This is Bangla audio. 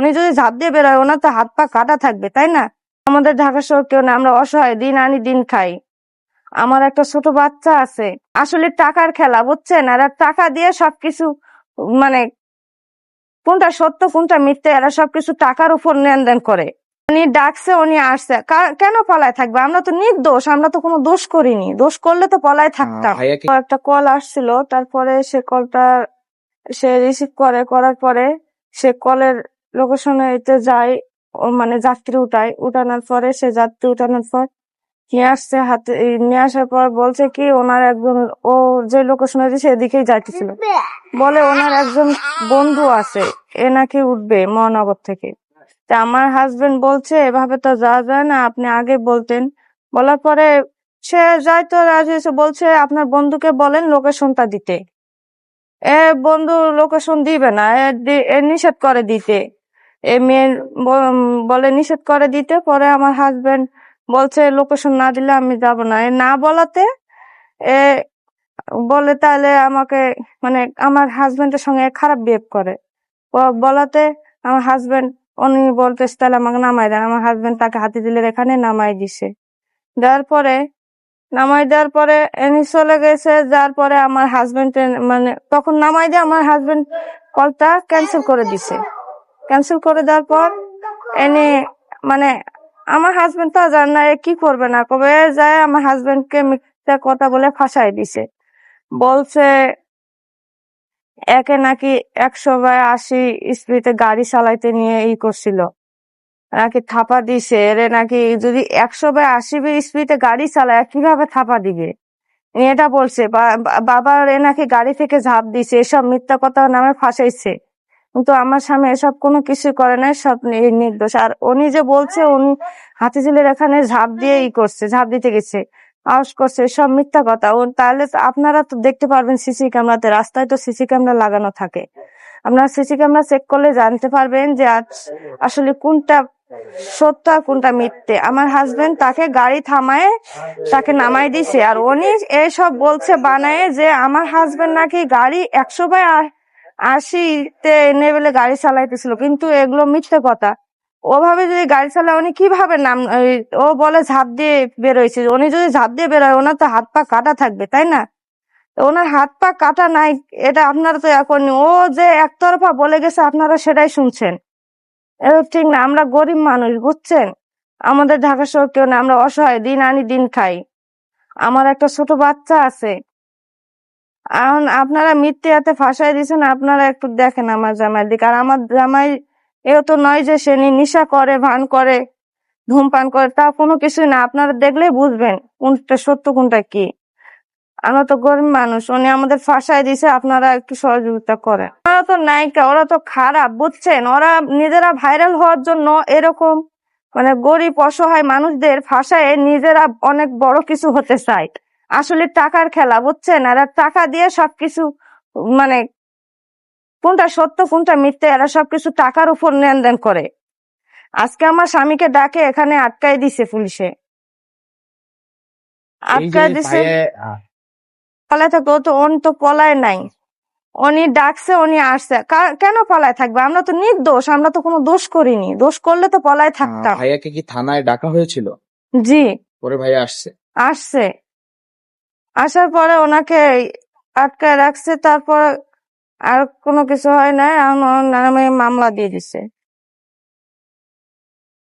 উনি যদি ঝাঁপ দিয়ে বেরোয় ওনার তো হাত পা কাটা থাকবে তাই না? আমাদের ঢাকা শহর কেউ না আমরা অসহায় দিন আনি দিন খাই। আমার একটা ছোট বাচ্চা আছে আসলে টাকার খেলা বুঝছেন? এরা টাকা দিয়ে সবকিছু মানে কোনটা সত্য কোনটা মিথ্যে এরা সবকিছু টাকার উপর লেনদেন করে। উনি ডাকছে উনি আসছে। কেন পলায় থাকবে? আমরা তো নির্দোষ আমরা তো কোনো দোষ করিনি। দোষ করলে তো পলায় থাকতাম। একটা কল আসছিল তারপরে সে কলটা সে রিসিভ করে করার পরে সে কলের লোকেশনে এতে যায়, ও মানে যাত্রী উঠায়। উঠানোর পরে সে যাত্রী উঠানোর পর নিয়ে আসছে হাতে নিয়ে আসার পর বলছে কি, ওনার একজন, ও যে লোকেশনে আছে এদিকেই যাইতেছিল। বলে ওনার একজন বন্ধু আছে, এ নাকি উঠবে মহানগর থেকে। তা আমার হাজবেন্ড বলছে, এভাবে তো যাওয়া যায় না, আপনি আগে বলতেন। বলার পরে সে যাই তো রাজি হয়েছে, বলছে, আপনার বন্ধুকে বলেন লোকেশনটা দিতে। এ বন্ধু লোকেশন দিবে না এ নিষেধ করে দিতে। এ মেয়ের বলে, নিষেধ করে দিতে। পরে আমার হাজবেন্ড বলছে লোকেশন না দিলে আমি যাব না। না বলাতে এ বলে, তাহলে আমাকে মানে আমার হাজবেন্ডের সঙ্গে খারাপ বিহেভ করে। বলাতে আমার হাজবেন্ড উনি বলতেছে, তাহলে আমাকে নামাই দেন। আমার হাজবেন্ড তাকে হাতি দিলে এখানে নামাই দিছে। দেওয়ার পরে নামাই দেওয়ার পরে এনি চলে গেছে। যার পরে আমার হাজবেন্ড মানে তখন নামাই দিয়ে আমার হাজবেন্ড কলটা ক্যান্সেল করে দিছে। ক্যান্সেল করে দেওয়ার পর এনে মানে আমার হাজবেন্ড তো জান না কি করবে না কবে যায় আমার হাজবেন্ডকে মিথ্যা কথা বলে ফাঁসাই দিছে। বলছে, একে নাকি একশো বাই আশি স্পিডে গাড়ি চালাইতে নিয়ে ই করছিল। নাকি থাপা দিছে। এরে নাকি যদি একশো বাই আশি স্পিডে গাড়ি চালায়, কীভাবে থাপা দিবে? এটা বলছে, বা- বা- এ নাকি গাড়ি থেকে ঝাঁপ দিছে, এসব মিথ্যা কথা নামে ফাঁসাইছে। কিন্তু আমার স্বামী এসব কোনো কিছু করে নাই, সব নির্দোষ। আর উনি যে বলছে, উনি হাতিঝিলের এখানে ঝাঁপ দিয়ে ই করছে, ঝাঁপ দিতে গেছে আউস করছে সব মিথ্যা কথা। তাহলে আপনারা তো দেখতে পারবেন সিসি ক্যামেরাতে, রাস্তায় তো সিসি ক্যামেরা লাগানো থাকে। আপনারা সিসি ক্যামেরা চেক করলে জানতে পারবেন যে আজ- আসলে কোনটা সত্য আর কোনটা মিথ্যে। আমার হাজবেন্ড তাকে গাড়ি থামায়, তাকে নামাই দিছে। আর উনি এসব বলছে, বানায় যে আমার হাজবেন্ড নাকি গাড়ি একশো বাই আশিতে এনে বলে গাড়ি চালাইতেছিল। কিন্তু এগুলো মিথ্যে কথা। ওভাবে যদি গাড়ি চালায়, উনি কীভাবে নাম ও বলে ঝাঁপ দিয়ে বেরোইছে। উনি যদি ঝাঁপ দিয়ে বেরোয়, ওনার তো হাত পা কাটা থাকবে, তাই না? ওনার হাত পা কাটা নাই, এটা আপনারা তো এখন, ও যে একতরফা বলে গেছে, আপনারা সেটাই শুনছেন। ঠিক না, আমরা গরিব মানুষ, বুঝছেন? আমাদের ঢাকা শহর কেউ না, আমরা অসহায়, দিন আনি দিন খাই। আমার একটা ছোট বাচ্চা আছে। এখন আপনারা মিথ্যে হাতে ফাঁসাই দিয়েছেন, আপনারা একটু দেখেন আমার জামাইয়ের দিকে। আর আমার জামাই, এও তো নয় যে সে নিশা করে, ভান করে, ধূমপান করে, তা কোনো কিছুই না। আপনারা দেখলে বুঝবেন কোনটা সত্য, কোনটা কি। আমরা তো গরিব মানুষ, উনি আমাদের ফাঁসাই দিছে আপনারা একটু সহযোগিতা করেন। ওরা তো নায়িকা, ওরা তো খারাপ, বুঝছেন? ওরা নিজেরা ভাইরাল হওয়ার জন্য এরকম মানে গরিব, অসহায় মানুষদের ফাঁসায় নিজেরা অনেক বড় কিছু হতে চায়। আসলে টাকার খেলা বুঝছেন? এরা টাকা দিয়ে সবকিছু মানে কোনটা সত্য কোনটা মিথ্যে এরা সবকিছু টাকার উপর লেনদেন করে। আজকে আমার স্বামীকে ডাকে এখানে আটকাই দিছে পুলিশে। এই যে আটকাই দিছে। পলায় থাকতো তো উনি তো পলায় নাই। উনি ডাকছে উনি আসছে। কেন পলায় থাকবে? আমরা তো নির্দোষ আমরা তো কোনো দোষ করিনি। দোষ করলে তো পলায় থাকতাম। ভাইয়াকে কি থানায় ডাকা হয়েছিল? জি। পরে ভাইয়া আসছে? আসছে। আসার পরে ওনাকে আটকায় রাখছে, তারপর আর কোনো কিছু হয় না এখন ওর নামে মামলা দিয়ে দিছে।